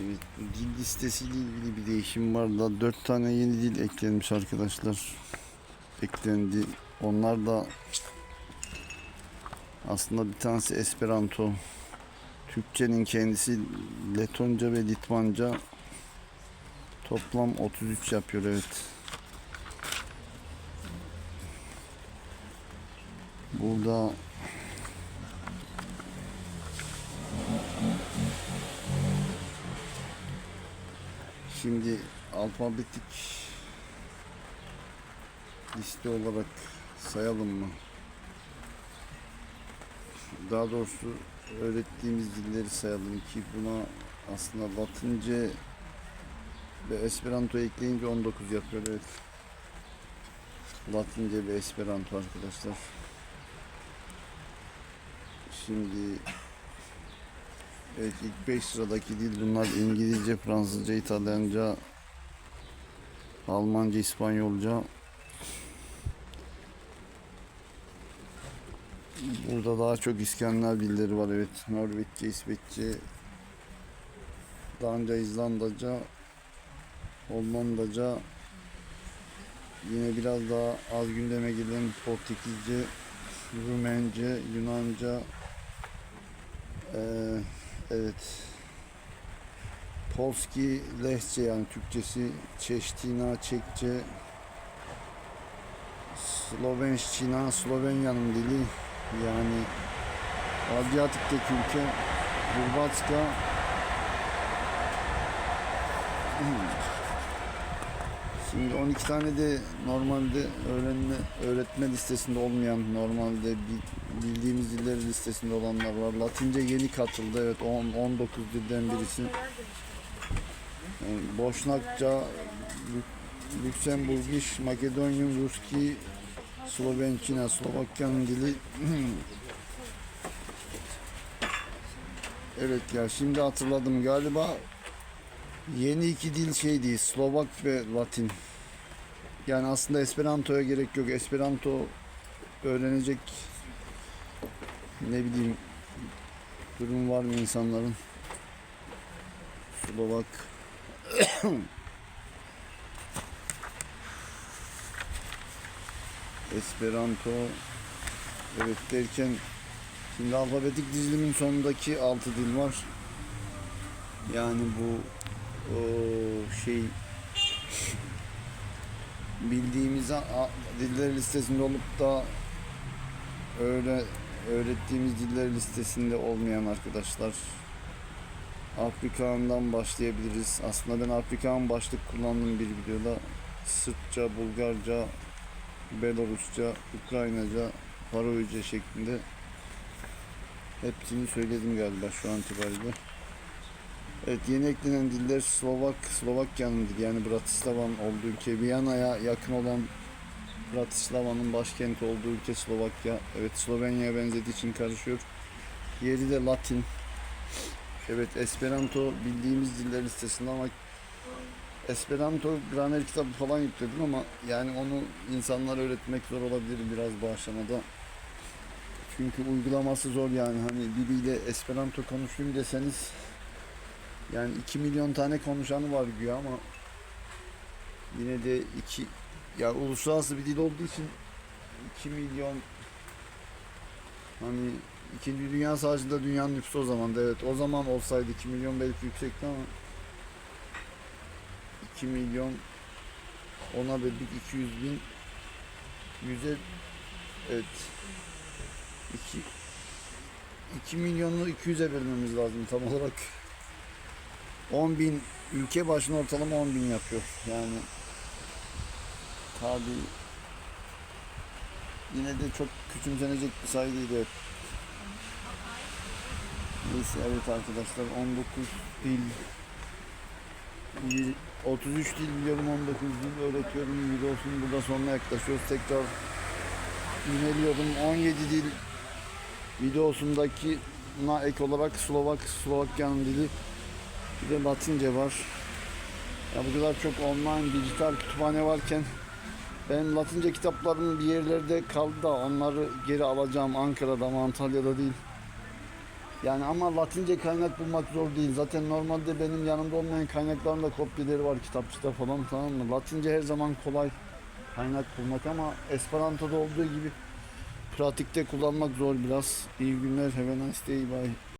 Evet, bu dil listesiyle ilgili bir değişim var da 4 tane yeni dil eklenmiş arkadaşlar. Eklendi. Onlar da aslında bir tanesi Esperanto. Türkçenin kendisi Letonca ve Litvanca toplam 33 yapıyor evet. Burada Şimdi alfabetik liste olarak sayalım mı? Daha doğrusu öğrettiğimiz dilleri sayalım ki buna aslında Latince ve Esperanto ekleyince 19 yapıyor evet. Latince ve Esperanto arkadaşlar. Şimdi Evet ilk 5 sıradaki dil bunlar İngilizce, Fransızca, İtalyanca, Almanca, İspanyolca. Burada daha çok İskandinav dilleri var evet. Norveççe, İsveççe, Danca, İzlandaca, Hollandaca, yine biraz daha az gündeme gelen Portekizce, Rumence, Yunanca, eee Evet. Polski Lehçe yani Türkçesi, Çeştina, Çekçe, Slovenşçina, Slovenya'nın dili yani Adriyatik'teki ülke, Hırvatska, Şimdi 12 tane de normalde öğrenme, öğretme listesinde olmayan, normalde bi- bildiğimiz diller listesinde olanlar var. Latince yeni katıldı. Evet 10, 19 dilden birisi. Boşnakça, Lü- Lüksemburgiş, Makedonyum, Ruski, Slovenkina, Slovakya'nın dili. evet ya şimdi hatırladım galiba Yeni iki dil şeydi, Slovak ve Latin. Yani aslında Esperanto'ya gerek yok. Esperanto öğrenecek ne bileyim durum var mı insanların? Slovak Esperanto evet derken şimdi alfabetik dizilimin sonundaki altı dil var. Yani bu o şey bildiğimiz diller listesinde olup da öyle öğrettiğimiz diller listesinde olmayan arkadaşlar Afrikan'dan başlayabiliriz. Aslında ben Afrikan başlık kullandım bir videoda. Sırpça, Bulgarca, Belarusça, Ukraynaca, Faroice şeklinde hepsini söyledim galiba şu an itibariyle. Evet yeni eklenen diller Slovak, Slovakya'nın dili yani Bratislava'nın olduğu ülke. Viyana'ya yakın olan Bratislava'nın başkenti olduğu ülke Slovakya. Evet Slovenya'ya benzediği için karışıyor. Diğeri de Latin. Evet Esperanto bildiğimiz diller listesinde ama Esperanto gramer kitabı falan yükledim ama yani onu insanlara öğretmek zor olabilir biraz bu aşamada. Çünkü uygulaması zor yani hani biriyle Esperanto konuşayım deseniz yani 2 milyon tane konuşanı var güya ama yine de 2 ya uluslararası bir dil olduğu için 2 milyon hani 2. Dünya Savaşı'nda dünyanın nüfusu o zaman evet o zaman olsaydı 2 milyon belki yüksekti ama 2 milyon ona böldük 200 bin 100'e evet 2 2 milyonu 200'e bölmemiz lazım tam olarak 10 bin ülke başına ortalama 10 bin yapıyor. Yani tabi yine de çok küçümsenecek bir sayı değil. Evet. Neyse evet arkadaşlar 19 dil y- 33 dil biliyorum 19 dil öğretiyorum videosun burada sonuna yaklaşıyoruz tekrar yineliyorum 17 dil videosundaki ek olarak Slovak Slovakya'nın dili bir de Latince var. Ya bu kadar çok online dijital kütüphane varken ben Latince kitaplarım bir yerlerde kaldı da onları geri alacağım Ankara'da mı Antalya'da değil. Yani ama Latince kaynak bulmak zor değil. Zaten normalde benim yanımda olmayan kaynakların da kopyaları var kitapçıda falan tamam mı? Latince her zaman kolay kaynak bulmak ama Esperanto'da olduğu gibi pratikte kullanmak zor biraz. İyi günler. Have a nice day. Bye.